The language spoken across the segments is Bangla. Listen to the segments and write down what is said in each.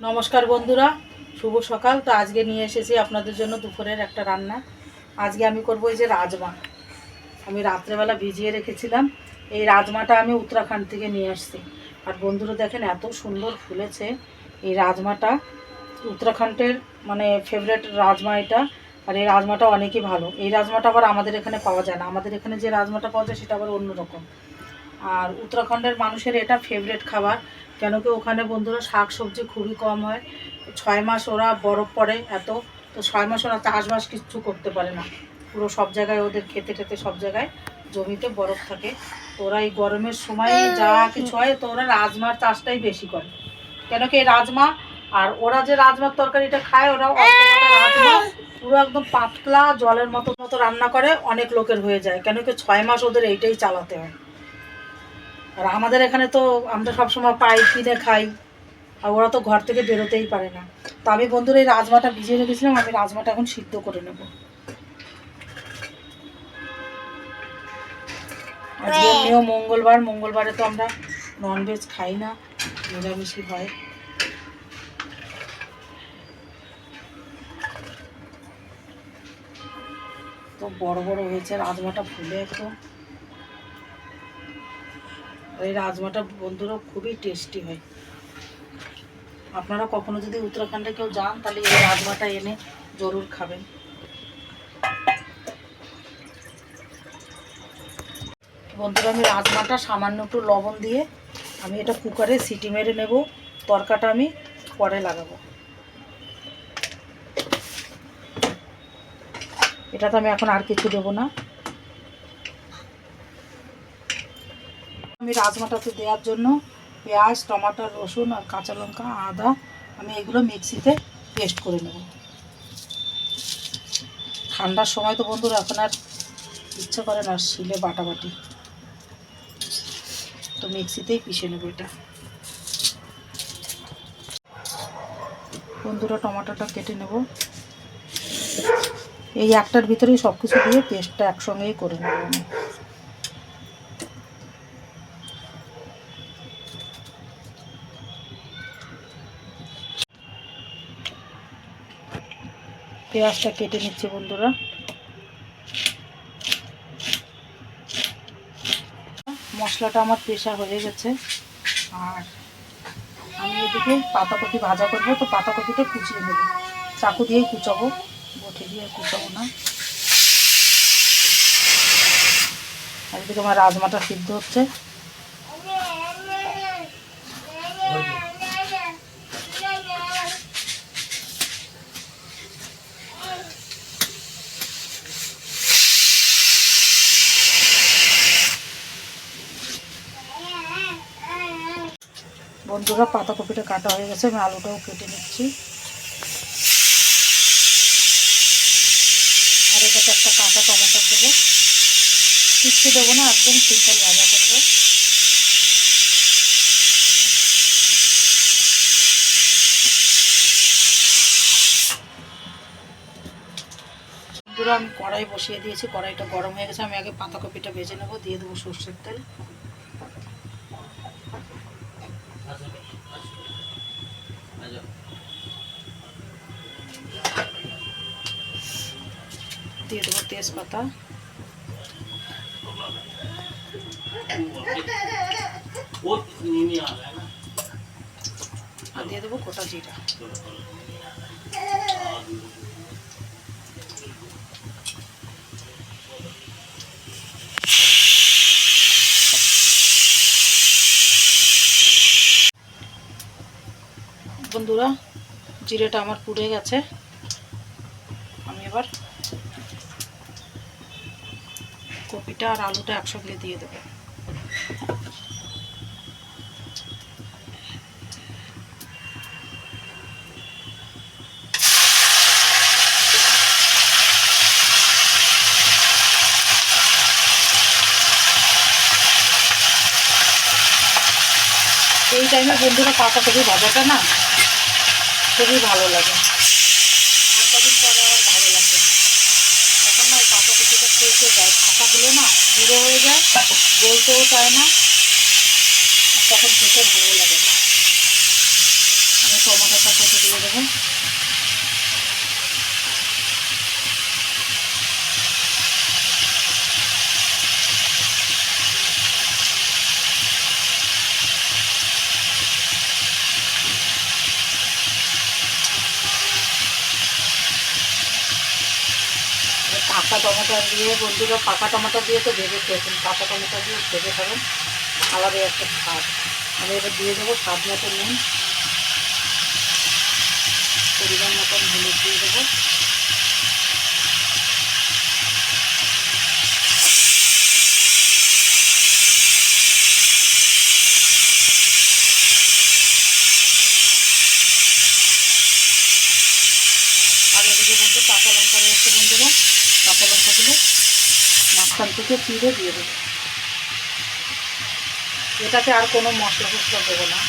নমস্কার বন্ধুরা, শুভ সকাল। তো আজকে নিয়ে এসেছি আপনাদের জন্য দুপুরের একটা রান্না। আজকে আমি করব এই যে রাজমা। আমি রাত্রেবেলা ভিজিয়ে রেখেছিলাম। এই রাজমাটা আমি উত্তরাখণ্ড থেকে নিয়ে আসছি। আর বন্ধুরা দেখেন, এত সুন্দর ফুলেছে এই রাজমাটা। উত্তরাখণ্ডের মানে ফেভারেট রাজমা এটা। আর এই রাজমাটা অনেকই ভালো। এই রাজমাটা আবার আমাদের এখানে পাওয়া যায় না। আমাদের এখানে যে রাজমাটা পাওয়া যায়, সেটা আবার অন্যরকম। আর উত্তরাখণ্ডের মানুষের এটা ফেভারেট খাবার। কেন কি ওখানে বন্ধুরা শাক সবজি খুবই কম হয়। ছয় মাস ওরা বরফ পড়ে এত, তো ছয় মাস ওরা চাষবাস কিচ্ছু করতে পারে না। পুরো সব জায়গায় ওদের খেতে টেতে সব জায়গায় জমিতে বরফ থাকে। ওরা এই গরমের সময় যা কিছু হয়, তো ওরা রাজমার চাষটাই বেশি করে। কেন কি রাজমা আর ওরা যে রাজমার তরকারিটা খায়, ওরা পুরো একদম পাতলা জলের মতো মতো রান্না করে, অনেক লোকের হয়ে যায়। কেন কি ছয় মাস ওদের এইটাই চালাতে হয়। আর আমাদের এখানে তো আমরা সবসময় পাই কিনে খাই আর ওরা তো ঘর থেকে বেরোতেই পারে না। তো আমি বন্ধুরা এই রাজমাটা ভিজিয়ে রেখেছিলাম আমি রাজমাটা এখন সিদ্ধ করে নেব। আজকে এমনিও মঙ্গলবার মঙ্গলবারে তো আমরা ননভেজ খাই না নিরামিষই হয়। তো বড় বড় হয়েছে রাজমাটা ফুলে একদম। এই রাজমাটা বন্ধুরা খুবই টেস্টি হয়। আপনারা কখনো যদি উত্তরাখণ্ডে কেউ যান, তাহলে এই রাজমাটা এনে জরুর খাবেন। বন্ধুরা, আমি রাজমাটা সামান্য একটু লবণ দিয়ে আমি এটা কুকারে সিটি মেরে নেব। তরকাটা আমি পরে লাগাবো। এটাতে আমি এখন আর কিছু দেবো না। আমি রাজমাটাতে দেওয়ার জন্য পেঁয়াজ, টমাটো, রসুন আর কাঁচা লঙ্কা, আদা আমি এগুলো মিক্সিতে পেস্ট করে নেব। ঠান্ডার সময় তো বন্ধুরা এখন আর ইচ্ছে করে না শিলে বাটাবাটি। তো মিক্সিতেই পিষে নেব এটা। বন্ধুরা টমাটোটা কেটে নেব। এই একটার ভিতরেই সব কিছু দিয়ে পেস্টটা একসঙ্গেই করে নেব আমি। পেঁয়াজটা কেটে নিচ্ছে বন্ধুরা। মশলাটা আমার পেশা হয়ে গেছে। আর আমি এদিকে পাতাকপি ভাজা করব, তো পাতাকপিটা কুচিয়ে নেব। চাকু দিয়েই কুচাবো, বটি দিয়ে কুচাবো না। আর এদিকে আমার রাজমাটা সিদ্ধ হচ্ছে। বন্ধুরা পাতাকপিটা কাটা হয়ে গেছে, আমি আলুটাও কেটে নিচ্ছি। আর এটাতে একটা কাঁচা টমেটো দেবো। কিচ্ছু দেবো না, একদম সিম্পল ভাজা করব। আমি কড়াই বসিয়ে দিয়েছি, কড়াইটা গরম হয়ে গেছে, আমি আগে পাতাকপিটা ভেজে নেব, দিয়ে দেবো সর্ষের তেল। দিয়ে দেবো তেজপাতা। আর দিয়ে দেবো গোটা জিরা। বন্ধুরা, জিরেটা আমার পুড়ে গেছে। আমি এবার কপিটা আর আলুটা একসঙ্গে দিয়ে দেবো। এই টাইমে বন্ধুরা পাতাকপি ভাজাটা না খুবই ভালো লাগে আর কদিন পরে আবার ভালো লাগবে না এখন না ওই পাতাকপিটা খেয়ে যায় পাতাগুলো না বুড়ো হয়ে যায় গলতেও চায় না। তখন খেতে ভালো লাগে না। আমি টমাটোটা দেবো। পাকা টমেটো দিয়ে, বন্ধুরা পাকা টমেটো দিয়ে তো ভেজে খেয়েছেন, পাকা টমেটো দিয়ে ভেজে খাবেন, আলাদা একটা স্বাদ। আমি এবার দিয়ে দেবো স্বাদ মতো নুন, পরিমাণ মতন হলুদ দিয়ে দেবো। আর এদিকে বন্ধু কাঁচা লঙ্কা রয়েছে বন্ধুরা। কাঁচা লঙ্কাগুলো মাঝখান থেকে চিড়ে দিয়ে দেবো। এটাতে আর কোনো মশলা ফসলা দেবো না।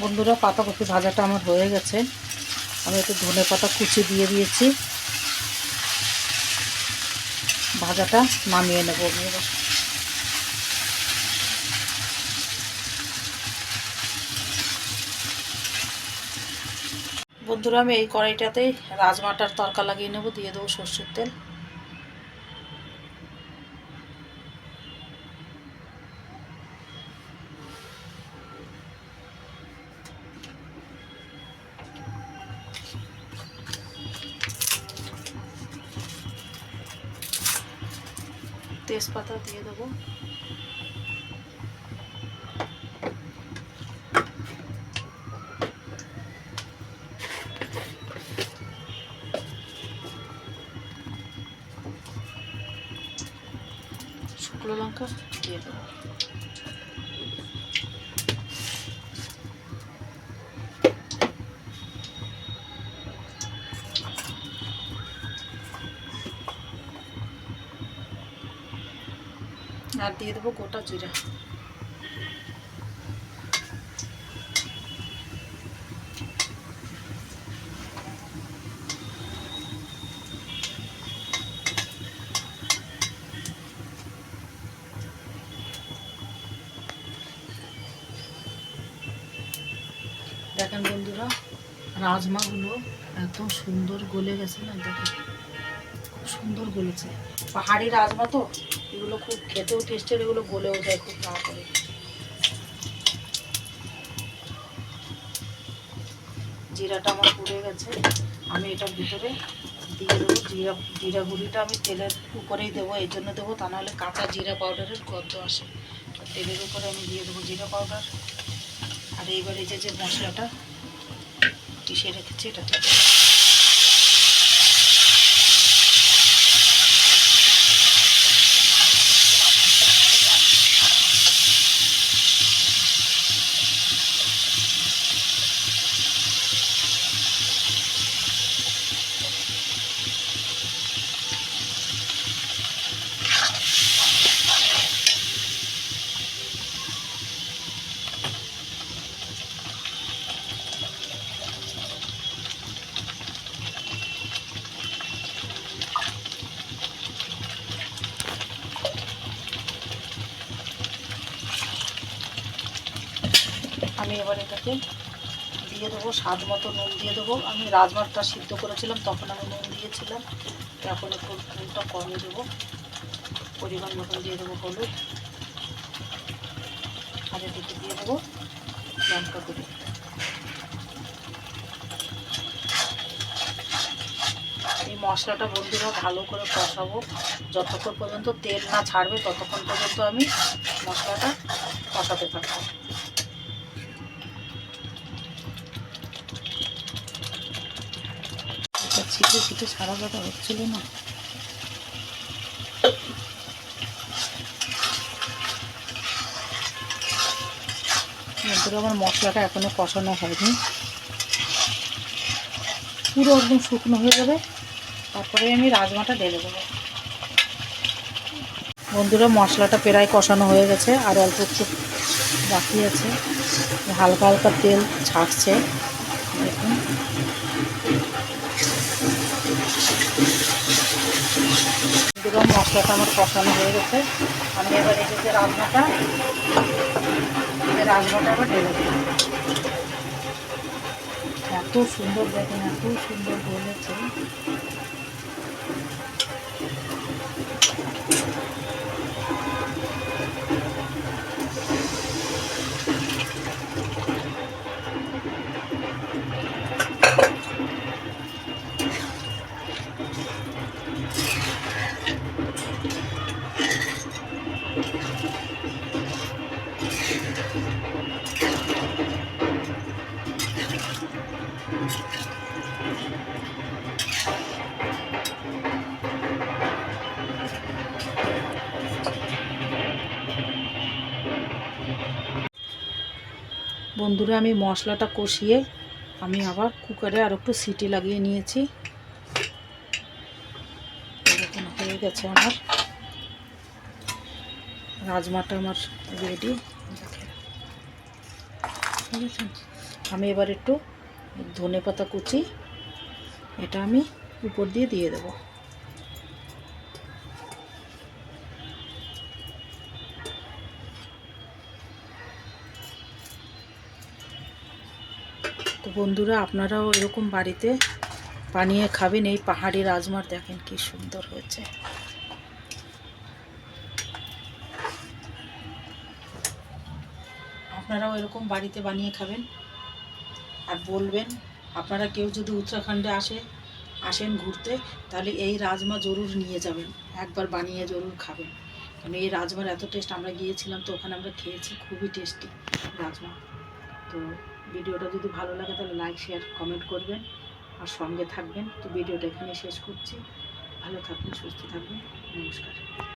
বন্ধুরা, পাতাকপি ভাজাটা আমার হয়ে গেছে। আমি একটু ধনে পাতা কুচি দিয়ে দিয়েছি। ভাজাটা নামিয়ে নেব বন্ধুরা, আমি এই কড়াইটাতেই রাজমাটার তরকা লাগিয়ে নেব, দিয়ে দেবো সর্ষের তেল। তেজপাতা দিয়ে দেবো আর দিয়ে দেবো গোটা জিরা। দেখেন বন্ধুরা রাজমাগুলো এত সুন্দর গলে গেছে না দেখেন। সুন্দর গলেছে পাহাড়ি রাজমা তো, এগুলো খুব খেতেও টেস্টের এগুলো গলেও যায় খুব তাড়াতাড়ি। জিরাটা আমার পুড়ে গেছে। আমি এটার ভিতরে দিয়ে দেবো। জিরা জিরা গুঁড়িটা আমি তেলের উপরেই দেবো, এই জন্য দেবো, তা নাহলে কাঁচা জিরা পাউডারের গন্ধ আসে। তেলের উপরে আমি দিয়ে দেবো জিরা পাউডার আর এইবার এই যে মশলাটা পিষে রেখেছি এটা দেবো আমি এবার এটাকে দিয়ে দেবো, স্বাদ মতো নুন দিয়ে দেবো। আমি রাজমাটা সিদ্ধ করেছিলাম, তখন আমি নুন দিয়েছিলাম। এখন একটু নুনটা কমে দেবো। পরিমাণ মতন দিয়ে দেবো হলুদ। আর এদিকে দিয়ে দেবো লঙ্কা গুঁড়ি। এই মশলাটা বন্ধুরা ভালো করে কষাবো। যতক্ষণ পর্যন্ত তেল না ছাড়বে, ততক্ষণ পর্যন্ত আমি মশলাটা কষাতে থাকব। ছিটে ছিটে সারা কথা হচ্ছিল না। বন্ধুরা আমার মশলাটা এখনও কষানো হয়নি। পুরো একদম শুকনো হয়ে যাবে। তারপরে আমি রাজমাটা ঢেলে দেবো। বন্ধুরা, মশলাটা প্রায় কষানো হয়ে গেছে, আর অল্প একটু বাকি আছে। হালকা হালকা তেল ছাড়ছে। দেখুন পুরো মশলাটা আমার কষানো হয়ে গেছে। আমি এবার এই যে রান্নাটা রান্নাটা আবার ঢেলে এত সুন্দর দেখেন, এত সুন্দর বলেছে বন্ধুরা, আমি মশলাটা কষিয়ে আমি আবার কুকারে আর একটু সিটি লাগিয়ে নিয়েছি। এরকম হয়ে গেছে আমার। রাজমাটা আমার রেডি ঠিক আছে? আমি এবার একটু ধনে পাতা কুচি, এটা আমি উপর দিয়ে দিয়ে দেবো। তো বন্ধুরা, আপনারাও এরকম বাড়িতে বানিয়ে খাবেন, এই পাহাড়ি রাজমার, দেখেন কি সুন্দর হয়েছে। আপনারাও এরকম বাড়িতে বানিয়ে খাবেন। আর বলবেন, আপনারা কেউ যদি উত্তরাখণ্ডে আসে, আসেন ঘুরতে, তাহলে এই রাজমা জরুর নিয়ে যাবেন। একবার বানিয়ে জরুর খাবেন। কারণ এই রাজমার এত টেস্ট আমরা গিয়েছিলাম তো ওখানে আমরা খেয়েছি, খুবই টেস্টি রাজমা। তো ভিডিওটা যদি ভালো লাগে তাহলে লাইক শেয়ার কমেন্ট করবেন। আর সঙ্গে থাকবেন। তো ভিডিওটা এখানে শেষ করছি। ভালো থাকবেন, সুস্থ থাকবেন। নমস্কার।